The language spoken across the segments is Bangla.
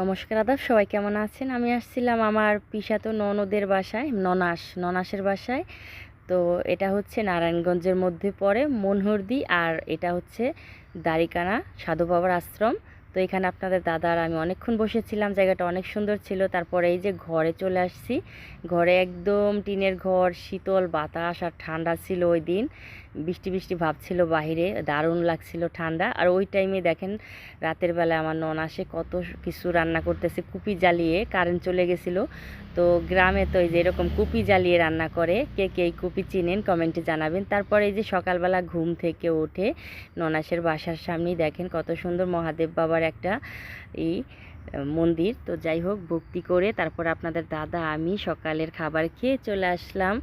নমস্কার আদাব, সবাই কেমন আছেন? আমি আসছিলাম আমার পিসাতো ননদের বাসায়, ননাস, ননাসের বাসায়। তো এটা হচ্ছে নারায়ণগঞ্জের মধ্যে পড়ে মনহরদি আর এটা হচ্ছে দাড়িকানা সাধু বাবার আশ্রম। তো এখানে আপনাদের দাদার আমি অনেকক্ষণ বসেছিলাম, জায়গাটা অনেক সুন্দর ছিল। তারপরে এই যে ঘরে চলে আসছি, ঘরে একদম টিনের ঘর, শীতল বাতাস আর ঠান্ডা ছিল ওই দিন। বৃষ্টি বৃষ্টি ভাব ছিল বাহিরে, দারুণ লাগছিল ঠান্ডা। আর ওই টাইমে দেখেন, রাতের বেলা আমার নন আসে, কত কিছু রান্না করতেছে, কুপি জ্বালিয়ে কারেন্ট চলে গেছিল। তো গ্রামে তো এই যে এরকম কুপি জ্বালিয়ে রান্না করে, কে কে এই কুপি চিনেন কমেন্টে জানাবেন। তারপরে এই যে সকালবেলা ঘুম থেকে উঠে ননাসের বাসার সামনেই দেখেন, কত সুন্দর মহাদেব বাবার একটা এই মন্দির। তো যাই হোক, ভক্তি করে তারপর আপনাদের দাদা, আমি সকালের খাবার খেয়ে চলে আসলাম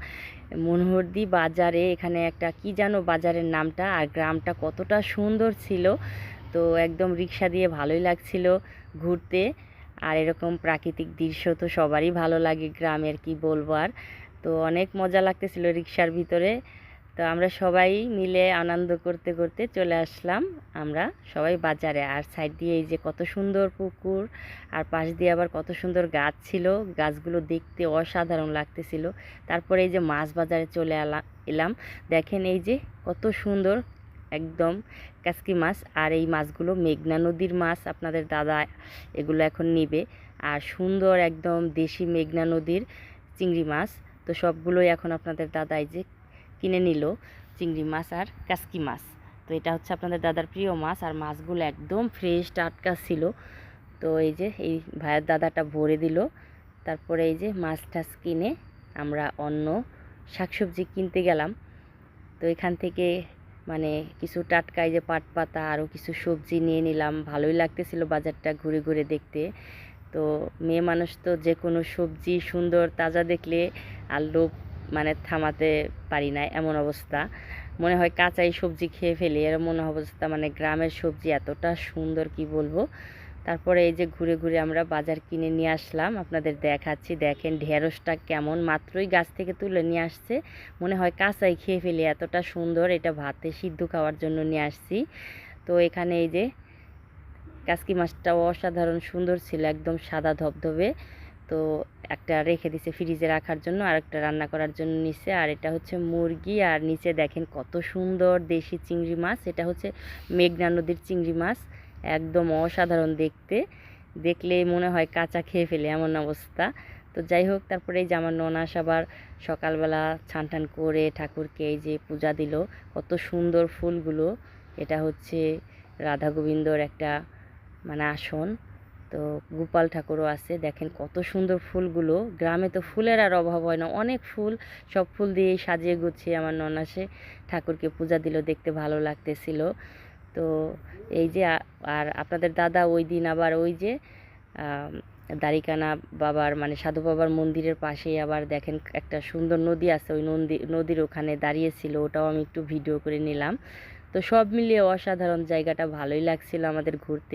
মনোহরদি বাজারে। এখানে একটা কি জানো বাজারের নামটা? আর গ্রামটা কতটা সুন্দর ছিল। তো একদম রিক্সা দিয়ে ভালোই লাগছিল ঘুরতে। আর এরকম প্রাকৃতিক দৃশ্য তো সবারই ভালো লাগে, গ্রামের কি বলব আর। তো অনেক মজা লাগতেছিল রিক্সার ভিতরে। তো আমরা সবাই মিলে আনন্দ করতে করতে চলে আসলাম আমরা সবাই বাজারে। আর সাইড দিয়ে এই যে কত সুন্দর পুকুর, আর পাশ দিয়ে আবার কত সুন্দর গাছ ছিল। গাছগুলো দেখতে অসাধারণ লাগতেছিল। তারপরে এই যে মাছ বাজারে চলে এলাম। দেখেন এই যে কত সুন্দর একদম কাসকি মাছ। আর এই মাছগুলো মেঘনা নদীর মাছ, আপনাদের দাদা এগুলো এখন নিবে। আর সুন্দর একদম দেশি মেঘনা নদীর চিংড়ি মাছ। তো সবগুলোই এখন আপনাদের দাদা এই যে কিনে নিল চিংড়ি মাছ আর কাসকি মাছ। তো এটা হচ্ছে আপনাদের দাদার প্রিয় মাছ আর মাছগুলো একদম ফ্রেশ টাটকা ছিল। তো এই যে এই ভাইয়ের দাদাটা ভরে দিল। তারপরে এই যে মাছ টাছ কিনে আমরা অন্য শাকসবজি কিনতে গেলাম। তো এখান থেকে মানে কিছু টাটকা এই যে পাট পাতা আরও কিছু সবজি নিয়ে নিলাম। ভালোই লাগতেছিল বাজারটা ঘুরে ঘুরে দেখতে। তো মেয়ে মানুষ তো যে কোনো সবজি সুন্দর তাজা দেখলে আর লোভ মানে থামাতে পারি না এমন অবস্থা। মনে হয় কাঁচাই সবজি খেয়ে ফেলি এর মনে অবস্থা। মানে গ্রামের সবজি এতটা সুন্দর কি বলব? তারপরে এই যে ঘুরে ঘুরে আমরা বাজার কিনে নিয়ে আসলাম, আপনাদের দেখাচ্ছি। দেখেন ঢেঁড়সটা কেমন, মাত্রই গাছ থেকে তুলে নিয়ে আসছে। মনে হয় কাঁচাই খেয়ে ফেলি, এতটা সুন্দর। এটা ভাতে সিদ্ধ খাওয়ার জন্য নিয়ে আসছি। তো এখানে এই যে কাসকি মাছটাও অসাধারণ সুন্দর ছিল, একদম সাদা ধবধবে। তো একটা রেখে দিছে ফ্রিজে রাখার জন্য আর একটা রান্না করার জন্য নিচে আর এটা হচ্ছে মুরগি, আর নিচে দেখেন কত সুন্দর দেশি চিংড়ি মাছ। এটা হচ্ছে মেঘনা নদীর চিংড়ি মাছ, একদম অসাধারণ দেখতে। দেখলে মনে হয় কাঁচা খেয়ে ফেলে এমন অবস্থা। তো যাই হোক, তারপরে যে আমার ননাস আবার সকালবেলা ছান টান করে ঠাকুরকে এই যে পূজা দিল, কত সুন্দর ফুলগুলো। এটা হচ্ছে রাধা গোবিন্দর একটা মানে আসন। তো গোপাল ঠাকুরও আছে। দেখেন কত সুন্দর ফুলগুলো। গ্রামে তো ফুলের আর অভাব হয় না, অনেক ফুল। সব ফুল দিয়ে সাজিয়ে গুছিয়ে আমার ননাসে ঠাকুরকে পূজা দিল, দেখতে ভালো লাগতেছিল। তো এই যে আর আপনাদের দাদা ওই দিন আবার ওই যে দাড়িকানা বাবার মানে সাধু বাবার মন্দিরের পাশেই আবার দেখেন একটা সুন্দর নদী আছে, ওই নদী নদীর ওখানে দাঁড়িয়েছিল, ওটাও আমি একটু ভিডিও করে নিলাম। তো সব মিলিয়ে অসাধারণ জায়গাটা, ভালোই লাগছিল আমাদের ঘুরতে।